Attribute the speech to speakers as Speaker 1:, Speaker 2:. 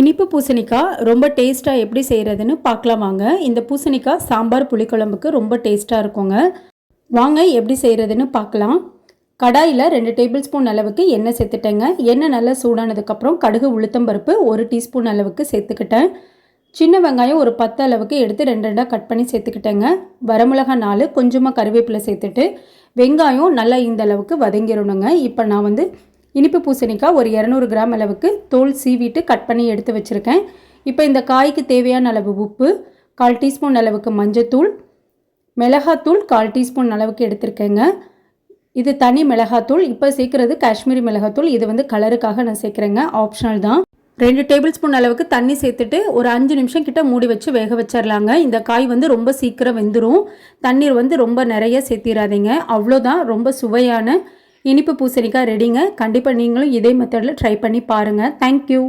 Speaker 1: இனிப்பு பூசணிக்காய் ரொம்ப டேஸ்ட்டாக எப்படி செய்கிறதுன்னு பார்க்கலாம் வாங்க. இந்த பூசணிக்காய் சாம்பார் புளிக்குழம்புக்கு ரொம்ப டேஸ்ட்டாக இருக்குங்க. வாங்க எப்படி செய்கிறதுன்னு பார்க்கலாம். கடாயில் ரெண்டு டேபிள் ஸ்பூன் அளவுக்கு எண்ணெய் சேர்த்துட்டேங்க. எண்ணெய் நல்லா சூடானதுக்கப்புறம் கடுகு உளுத்தம்பருப்பு ஒரு டீஸ்பூன் அளவுக்கு சேர்த்துக்கிட்டேன். சின்ன வெங்காயம் ஒரு பத்து அளவுக்கு எடுத்து ரெண்டு ரெண்டாக கட் பண்ணி சேர்த்துக்கிட்டேங்க. வரமிளகா நாலு கொஞ்சமாக கருவேப்பிலை சேர்த்துட்டு வெங்காயம் நல்லா இந்த அளவுக்கு வதங்கிடணுங்க இப்போ நான் வந்து இனிப்பு பூசணிக்காய் ஒரு இரநூறு கிராம் அளவுக்கு தோல் சீவிட்டு கட் பண்ணி எடுத்து வச்சுருக்கேன். இப்போ இந்த காய்க்கு தேவையான அளவு உப்பு கால் டீஸ்பூன் அளவுக்கு மஞ்சத்தூள் மிளகாத்தூள் கால் டீஸ்பூன் அளவுக்கு எடுத்திருக்கேங்க. இது தனி மிளகாத்தூள் இப்போ சேர்க்குறது காஷ்மீரி மிளகாத்தூள். இது வந்து கலருக்காக நான் சேர்க்குறேங்க ஆப்ஷனல் தான். ரெண்டு டேபிள் ஸ்பூன் அளவுக்கு தண்ணி சேர்த்துட்டு ஒரு அஞ்சு நிமிஷம் கிட்ட மூடி வச்சு வேக வச்சிடலாங்க இந்த காய் வந்து ரொம்ப சீக்கிரம் வெந்துடும் தண்ணீர் வந்து ரொம்ப நிறைய சேர்த்திடாதீங்க அவ்வளோதான் ரொம்ப சுவையான இனிப்பு பூசணிக்காய் ரெடிங்க கண்டிப்பாக நீங்களும் இதே மெத்தடில் ட்ரை பண்ணி பாருங்கள் தேங்க்யூ